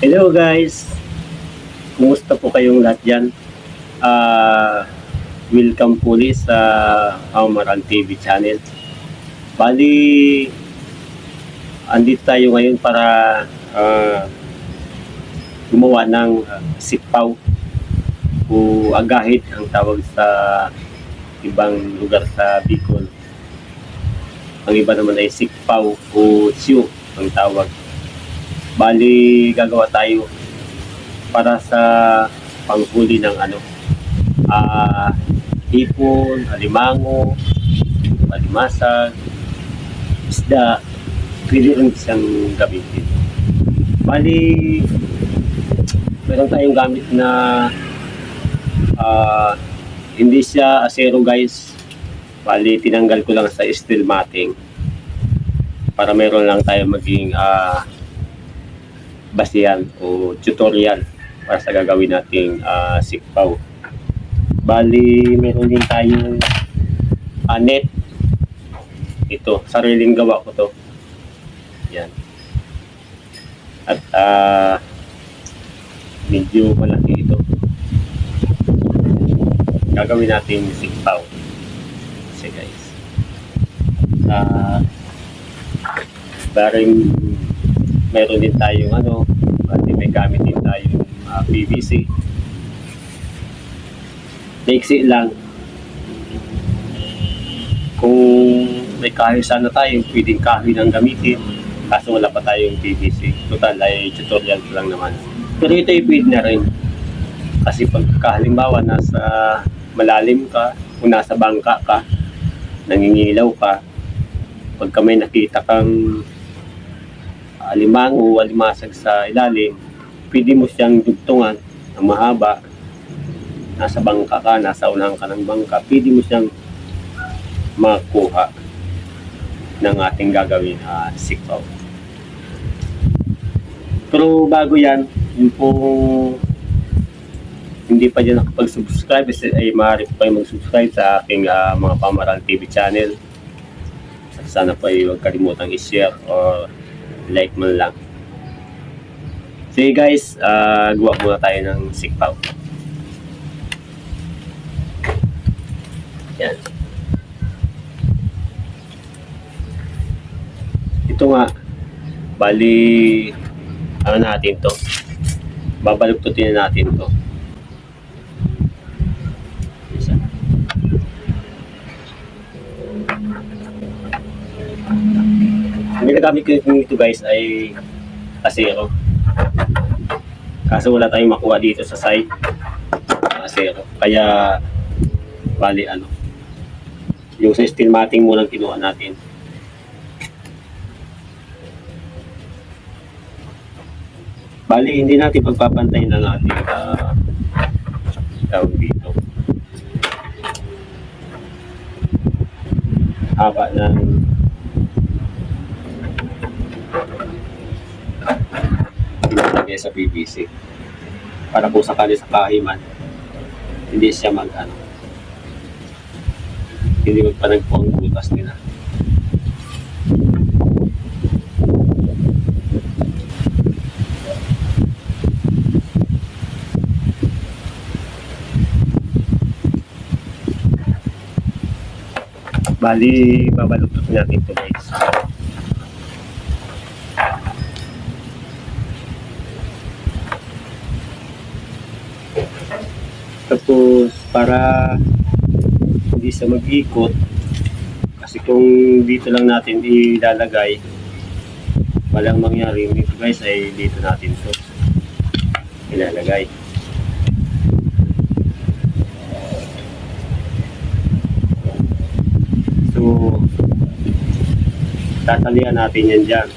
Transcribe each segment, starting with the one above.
Hello guys! Kumusta po kayong lahat dyan? Ah, welcome po ulit sa Amaran TV channel. Bali, andito tayo ngayon para ah, gumawa ng ah, sikpaw o agahit ang tawag sa ibang lugar sa Bicol. Ang iba naman ay sikpaw o siyo ang tawag. Bali, gagawa tayo para sa panghuli ng ano, ah, hipon, alimango, alimasag, isda, pwede rin siyang gamitin. Bali, meron tayong gamit na ah, hindi siya asero guys. Bali, tinanggal ko lang sa steel matting para meron lang tayo maging ah, basihan o tutorial para sa gagawin nating ah, sikpaw. Bali, meron din tayong ah, net. Ito, sariling gawa ko to. Yan. At ah, medyo malaki ito. Gagawin natin sikpaw. Kasi guys. Ah, Baring meron din tayong ano, pati may gamit din tayong ah, PVC. Maiksi lang. Kung may kahoy sana tayo, pwedeng kahoy nang gamitin. Kaso wala pa tayong PVC. Total ay tutorial lang naman. Pero ito ay pwede na rin. Kasi pag halimbawa nasa malalim ka o nasa bangka ka, nangingilaw ka, pagka may nakita kang alimango o alimasag sa ilalim, pwede mo siyang dugtungan ng mahaba. Nasa bangka ka, nasa unahan ka ng bangka, pwede mo siyang makuha ng ating gagawin uh, sikpaw. Pero bago yan, yung po hindi pa dyan nakapag-subscribe, ay maaari po kayo mag-subscribe sa aking ah, mga Pamaral TV channel. Sana po ay huwag kalimutang i-share or like man lang. Sige guys, ah gawa muna tayo ng sikpaw. Yan. Ito nga, bali, ano natin to? Babaluktutin na natin to. Ginagamit ko nito guys ay asero. Kaso wala tayong makuha dito sa site. Asero. Kaya bali ano. Yung sa steel matting muna kinuha natin. Bali, hindi natin pagpapantay ng ating uh, tawag dito. Haba ng pinalagay sa PVC. Para po sakali sa kahiman, hindi siya mag ano, hindi magpanagpo ang butas nila. Bali, babaluktot natin ito guys. Tapos, para hindi siya mag-ikot, kasi kung dito lang natin ilalagay, walang mangyari. Ito guys, ay dito natin to ilalagay. So, tatalian natin yan dyan.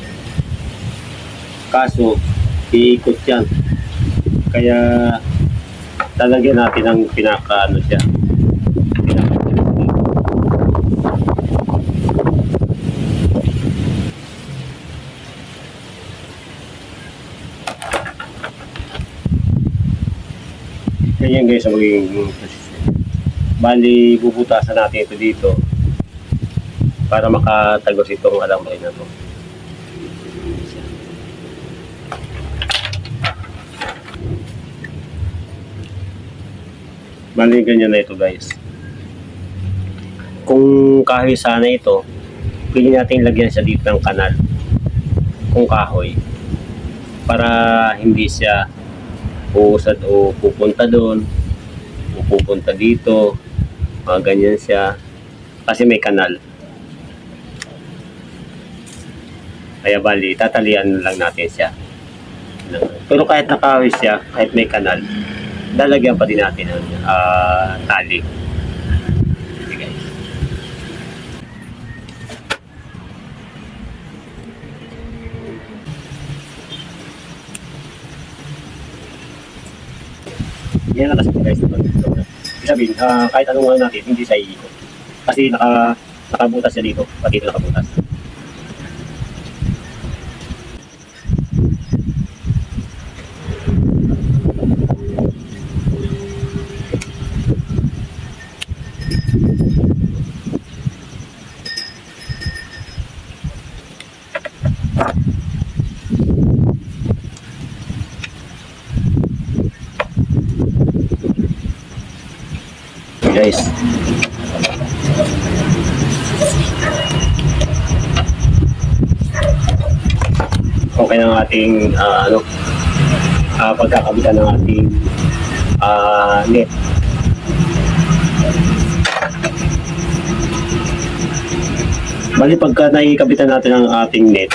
Kaso, iikot yan. Kaya, lalagyan natin ang pinaka ano siya. Pinaka Ganyan guys ang magiging posisyon. Bali, bubutasan natin ito dito para makatagos itong alamay na to. Bali, ganyan na ito guys. Kung kahoy sana ito, pwede natin lagyan siya dito ng kanal. Kung kahoy. Para hindi siya uusad o pupunta doon. O pupunta dito. Mga ganyan siya. Kasi may kanal. Kaya bali, tatalian lang natin siya. Pero kahit nakahoy siya, kahit may kanal, lalagyan pa din natin ng ah, tali. Okay, guys. Yan na kasi guys. Sabihin, ah, kahit anong ano natin, hindi siya iikot. Kasi naka, nakabutas siya dito. Pati ito nakabutas. Guys. Okay na ang ating ah, ano ah, pagkakabitan ng ating ah, net. Bali pagka naikabitan natin ang ating net,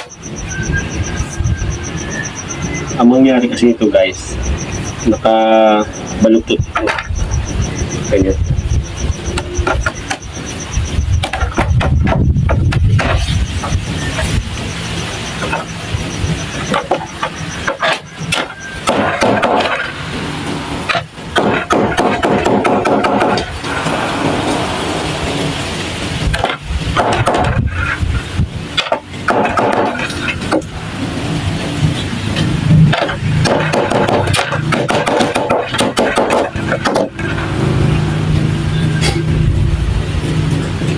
ang mangyari kasi ito guys, nakabaluktot ito. Ganyan.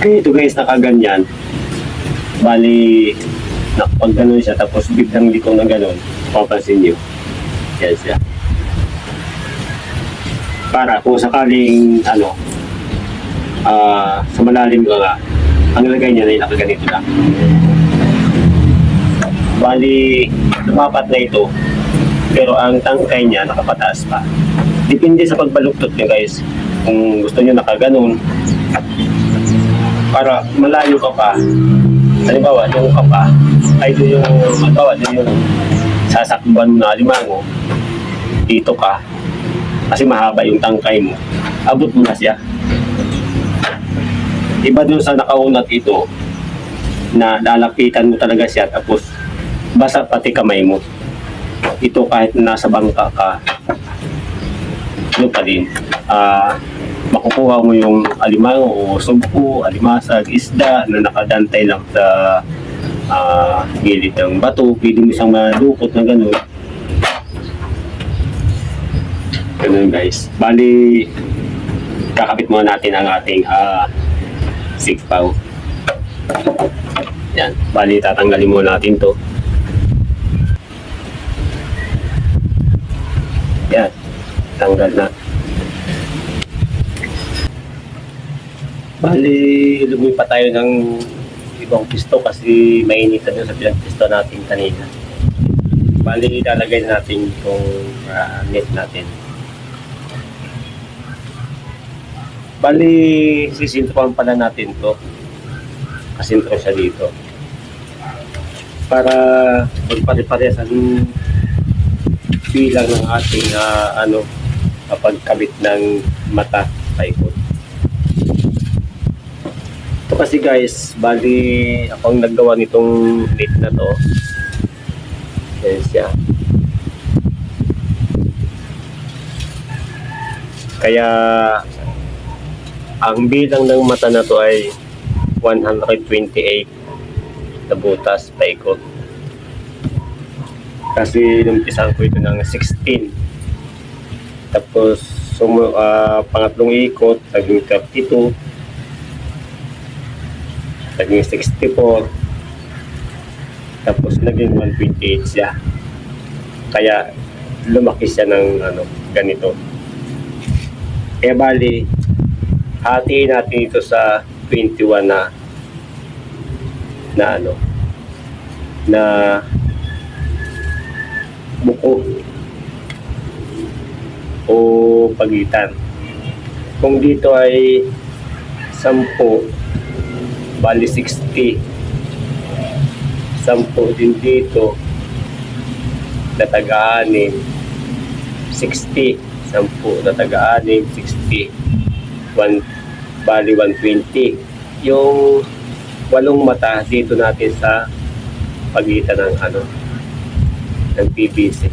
Ito guys, nakaganyan. Bali, nakapag ganun siya, tapos biglang dito na ganun, papansin nyo. Yan siya. Para kung sakaling, ano, ah sa malalim ka nga, ang lagay niya na nakaganito lang. Bali, lumapat na ito, pero ang tangkay niya nakapataas pa. Depende sa pagbaluktot niyo guys. Kung gusto niyo nakaganon, para malayo ka pa. Halimbawa, yung ka pa, ay doon yung, halimbawa, doon yung sasakban mo na alimango, dito ka, kasi mahaba yung tangkay mo, abot mo na siya. Iba doon sa nakaunat ito, na lalapitan mo talaga siya, tapos basa pati kamay mo. Ito kahit nasa bangka ka, ano pa din, ah, makukuha mo yung alimango o sugpo, alimasag, isda na nakadantay lang sa ah, gilid ng bato. Pwede mo siyang malukot na gano'n. Ganun guys. Bali, kakapit muna natin ang ating ah, sigpaw. Yan. Bali, tatanggalin muna natin to. Yan. Tanggal na. Bali, lumipat tayo ng ibang pisto kasi mainit na sa pinagpisto natin kanina. Bali, ilalagay na natin itong ah, net natin. Bali, sisintukan pala natin to. Kasintro siya dito. Para magpare-pares ang bilang ng ating ah, ano kapag kabit ng mata paikot. Ito kasi guys, bali ako ang naggawa nitong net na to. Yan siya. Kaya ang bilang ng mata na to ay 128 na butas paikot. Kasi numpisan ko ito ng 16. Tapos sumu ah, pangatlong ikot, naging 32 naging 64 tapos naging 128 siya. Kaya lumaki siya ng ano ganito. Kaya bali, hatiin natin ito sa 21 na na ano na buko o pagitan. Kung dito ay 10, bali 60. 10 din dito. Na taga-anim 60 10 na taga-anim 60 1 bali 120 yung walong mata dito natin sa pagitan ng ano ng PVC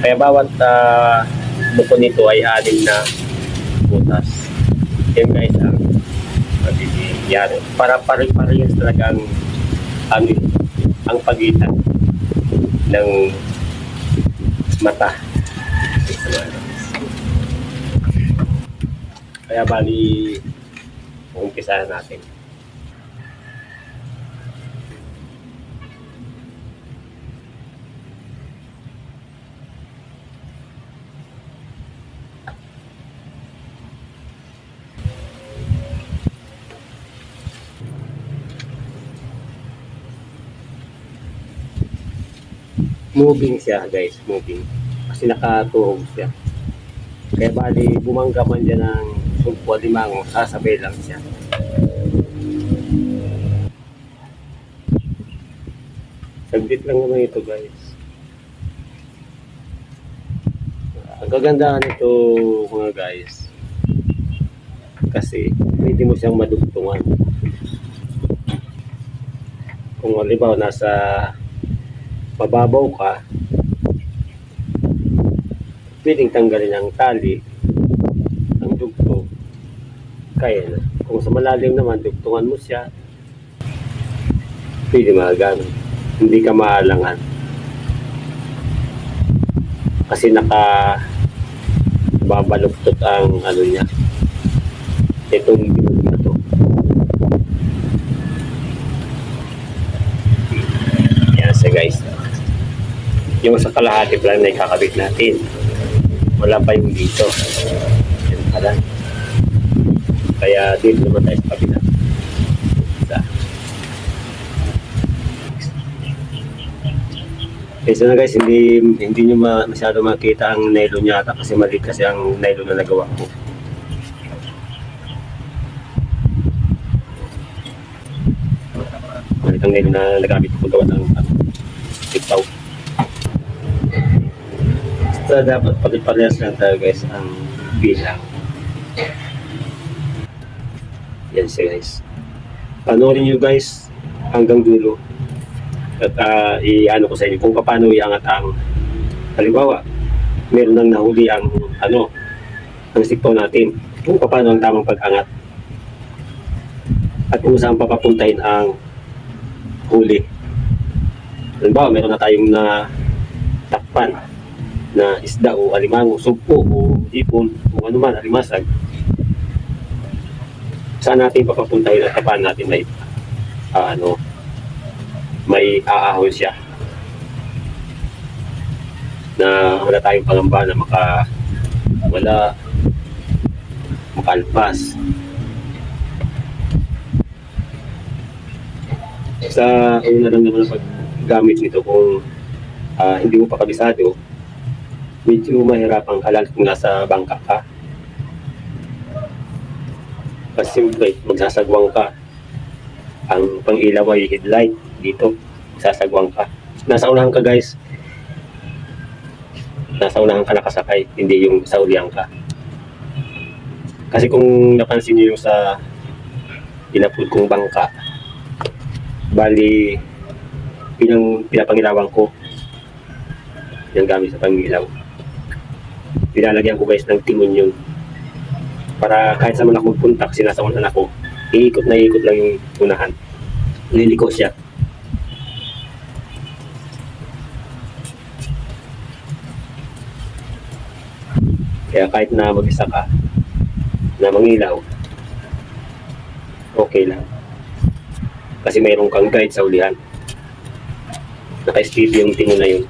kaya bawat uh, buko nito ay anim na butas. Yan guys yan para pare-parehas talaga ang ano ang pagitan ng mata. Kaya bali umpisahan natin moving siya guys moving. Kasi nakatuhog siya. Kaya bali bumangga man dyan ng sumpo limango sasabay lang siya. Saglit lang naman ito guys. Ang kagandahan nito mga guys kasi pwede mo siyang madugtungan. Kung halimbawa nasa mababaw ka, pwedeng tanggalin ang tali, ang dugtong, kaya na. Kung sa malalim naman, dugtungan mo siya, pwede magagamit. Hindi ka maalangan. Kasi naka babaluktot ang ano niya. Itong bilog na to. Yan siya guys yung sa kalahati pa lang na ikakabit natin. Wala pa yung dito. Yan pala. Kaya dito naman tayo sa kabila. Isa. Kaysa na guys, hindi hindi nyo ma, masyado makita ang nylon yata kasi maliit kasi ang nylon na nagawa ko. Maliit ang nylon na nagamit ko gawa ng ano, tiktaw. Basta dapat pag-parehas lang tayo guys ang bilang. Yan siya guys. Panoorin nyo guys hanggang dulo. At uh, i-ano ko sa inyo kung paano iangat ang halimbawa, meron nang nahuli ang ano, ang sikpo natin. Kung paano ang tamang pag-angat. At kung saan papapuntahin ang huli. Halimbawa, meron na tayong na takpan na isda o alimango, sugpo o ipon o ano man, alimasag. Saan natin papapuntahin at paano natin may ah, ano may aahon siya na wala tayong pangamba na maka wala makalpas sa una lang naman ang paggamit nito kung ah, hindi mo pa kabisado medyo mahirapang ka lalo kung nasa bangka ka. Kasi siyempre magsasagwang ka. Ang pangilaw ay headlight dito sasagwang ka. Nasa unahan ka guys. Nasa unahan ka nakasakay hindi yung sa ulihan ka. Kasi kung napansin niyo yung sa inapod kong bangka bali pinang pinapangilawan ko. Yung gamit sa pangilaw pinalagyan ko guys ng timon yun para kahit saan man ako punta kasi nasa unahan ako iikot na iikot lang yung unahan. Liliko siya. Kaya kahit na mag-isa ka na mangilaw okay lang. Kasi mayroon kang guide sa ulihan. Naka-steady yung tingin na yun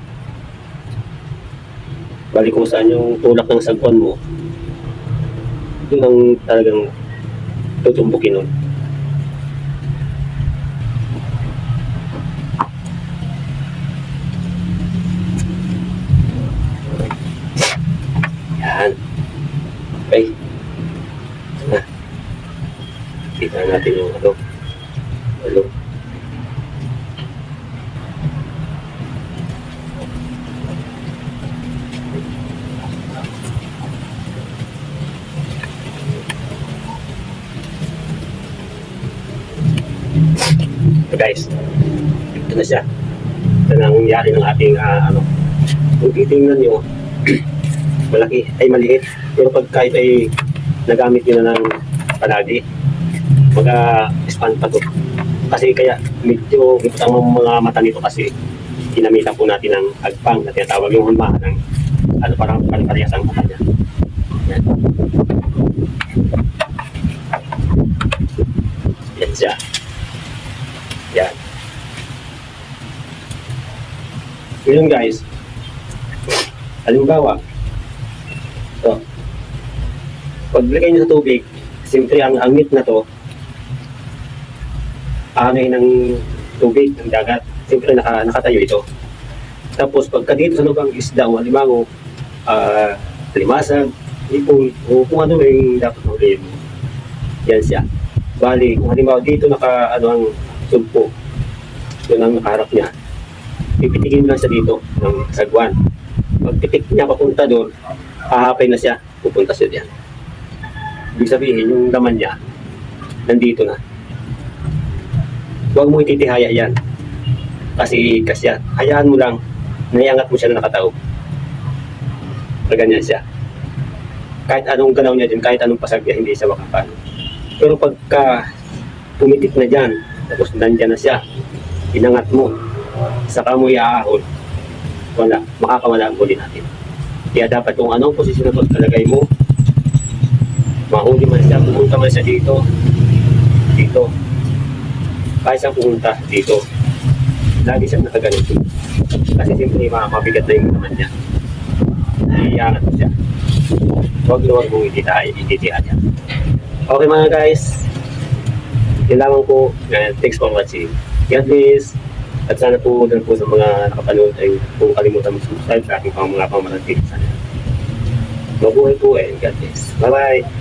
balik kung saan yung tulak ng sagwan mo Yun ang talagang tutumbukin nun. Yan. Okay. Na. Kita natin yung. Ano. So guys, ito na siya. Ito na ang nangyari ng ating ah, ano. Kung titingnan nyo, malaki ay maliit. Pero pag kahit ay nagamit nyo na ng palagi, mag-expand pa to. Kasi kaya medyo ang mga mata nito kasi ginamitan po natin ng agpang na tinatawag yung hulma ng ano parang pare-parehas ang mata niya. Yan. Yan siya. Ngayon guys, halimbawa, ito, paglagay nyo sa tubig, siyempre ang angit na to, aanay ng tubig, ng dagat, siyempre naka, nakatayo ito. Tapos pagka dito sa lubang isda o alimango, ah, limasag, ipon, o kung ano yung dapat huliin mo. Yan siya. Bali, kung halimbawa dito naka, ano ang sumpo, yun ang nakaharap niya. Pipitikin mo lang siya dito ng sagwan. Pagpitik niya papunta doon, hahapay na siya, pupunta siya diyan. Ibig sabihin, yung laman niya, nandito na. Huwag mo ititihaya yan. Kasi ikas yan. Hayaan mo lang, naiangat mo siya na nakataob. Na ganyan siya. Kahit anong galaw niya dyan, kahit anong pasag niya, hindi siya makapano. Pero pagka pumitik na dyan, tapos nandyan na siya, inangat mo, saka mo iaahon, wala, makakawala ang huli natin. Kaya dapat kung anong posisyon na pagkalagay mo, mahuli man siya, pumunta man siya dito, dito. Kahit siyang pumunta dito, lagi siyang nakaganito. Kasi siyempre ma- mabigat na yung naman niya. Mo siya. Huwag na huwag mong ititahay, ititihan niya. Okay mga guys, lamang po. And thanks for watching. God bless. At sana po doon po sa mga nakapanood ay kung kalimutan mag-subscribe sa aking mga pamarantin. Sana. Mabuhay po and God bless. Bye-bye.